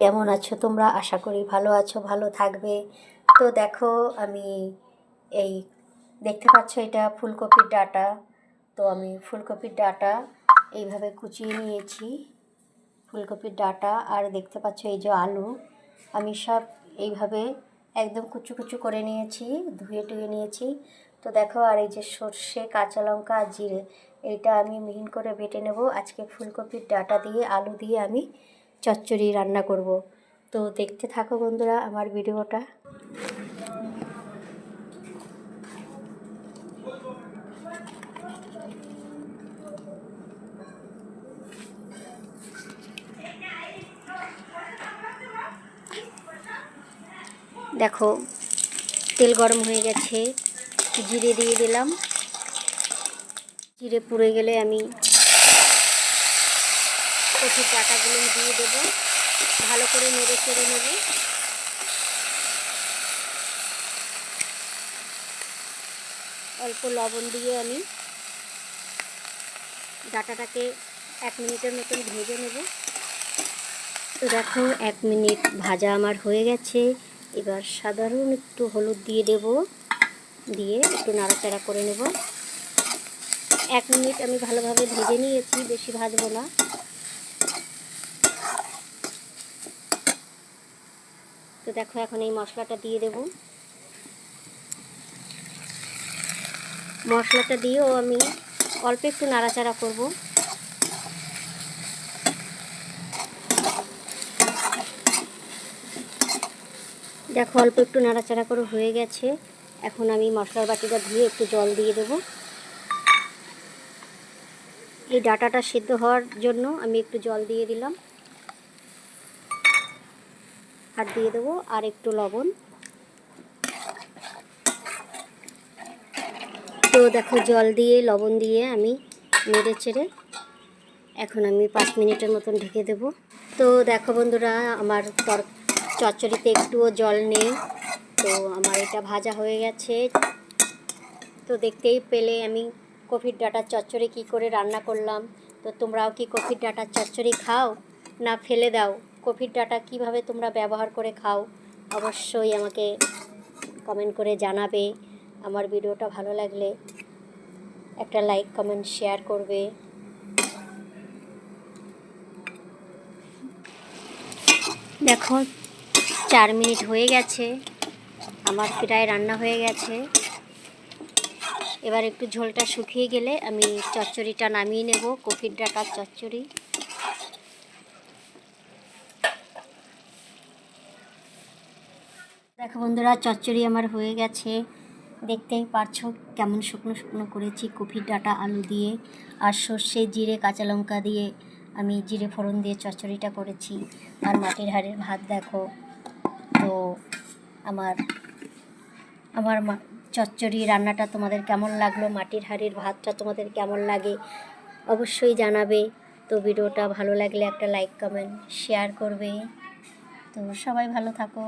কেমন আছো তোমরা? আশা করি ভালো আছো, ভালো থাকবে। তো দেখো, আমি এই দেখতে পাচ্ছ এটা ফুলকপির ডাটা। তো আমি ফুলকপির ডাটা এইভাবে কুচিয়ে নিয়েছি, ফুলকপির ডাটা। আর দেখতে পাচ্ছ এই যে আলু, আমি সব এইভাবে একদম কুচু কুচু করে নিয়েছি, ধুয়ে টুয়ে নিয়েছি। তো দেখো, আর এই যে সর্ষে, কাঁচা লঙ্কা আর জিরে, এইটা আমি মিহিন করে বেটে নেব। আজকে ফুলকপির ডাটা দিয়ে, আলু দিয়ে আমি চচ্চড়ি রান্না করব। তো দেখতে থাকো বন্ধুরা আমার ভিডিওটা। দেখো, তেল গরম হয়ে গেছে, জিরে দিয়ে দিলাম। জিরে পুড়ে গেলে আমি কঠির ডাটাগুলো দিয়ে দেবো। ভালো করে নেড়ে চেড়ে নেব। অল্প লবণ দিয়ে আমি ডাটাটাকে এক মিনিটের মতন ভেজে নেব। তো দেখো, এক মিনিট ভাজা আমার হয়ে গেছে। এবার সাধারণ একটু হলুদ দিয়ে দেব। দিয়ে একটু নাড়াচাড়া করে নেব। এক মিনিট আমি ভালোভাবে ভেজে নিয়েছি, বেশি ভাজবো না। তো দেখো এখন এই মশলাটা দিয়ে দেব। মশলাটা দিয়েও আমি অল্প একটু নাড়াচাড়া করব। দেখো অল্প একটু নাড়াচাড়া করে হয়ে গেছে। এখন আমি মশলার বাটিটা ধুয়ে একটু জল দিয়ে দেব। এই ডাটাটা সিদ্ধ হওয়ার জন্য আমি একটু জল দিয়ে দিলাম। আর দিয়ে দেবো আর একটু লবণ। তো দেখো জল দিয়ে, লবণ দিয়ে আমি নেড়ে চেড়ে এখন আমি পাঁচ মিনিটের মতন ঢেকে দেব। তো দেখো বন্ধুরা, আমার তর, চচ্চড়িতে একটুও জল নেই। তো আমার এটা ভাজা হয়ে গেছে। তো দেখতেই পেলে আমি কফির ডাটার চচ্চড়ি কী করে রান্না করলাম। তো তোমরাও কি কফির ডাটার চচ্চড়ি খাও না ফেলে দাও? কফির ডাটা কীভাবে তোমরা ব্যবহার করে খাও, অবশ্যই আমাকে কমেন্ট করে জানাবে। আমার ভিডিওটা ভালো লাগলে একটা লাইক কমেন্ট শেয়ার করবে। দেখো, চার মিনিট হয়ে গেছে, আমার প্রায় রান্না হয়ে গেছে। এবার একটু ঝোলটা শুকিয়ে গেলে আমি চচ্চড়িটা নামিয়ে নেব কফির ডাটার চচ্চড়ি। দেখো বন্ধুরা, চচ্চড়ি আমার হয়ে গেছে। দেখতেই পারছ কেমন শুকনো শুকনো করেছি কফির ডাটা, আলু দিয়ে। আর সর্ষে, জিরে, কাঁচা লঙ্কা দিয়ে আমি জিরে ফোড়ন দিয়ে চচ্চড়িটা করেছি। আর মাটির হাড়ের ভাত দেখো। তো আমার আমার চচ্চড়ি রান্নাটা তোমাদের কেমন লাগল? মাটির হাড়ির ভাতটা তোমাদের কেমন লাগে? অবশ্যই জানাবে। তো ভিডিওটা ভালো লাগলে একটা লাইক কমেন্ট শেয়ার করবে। তো সবাই ভালো থাকো।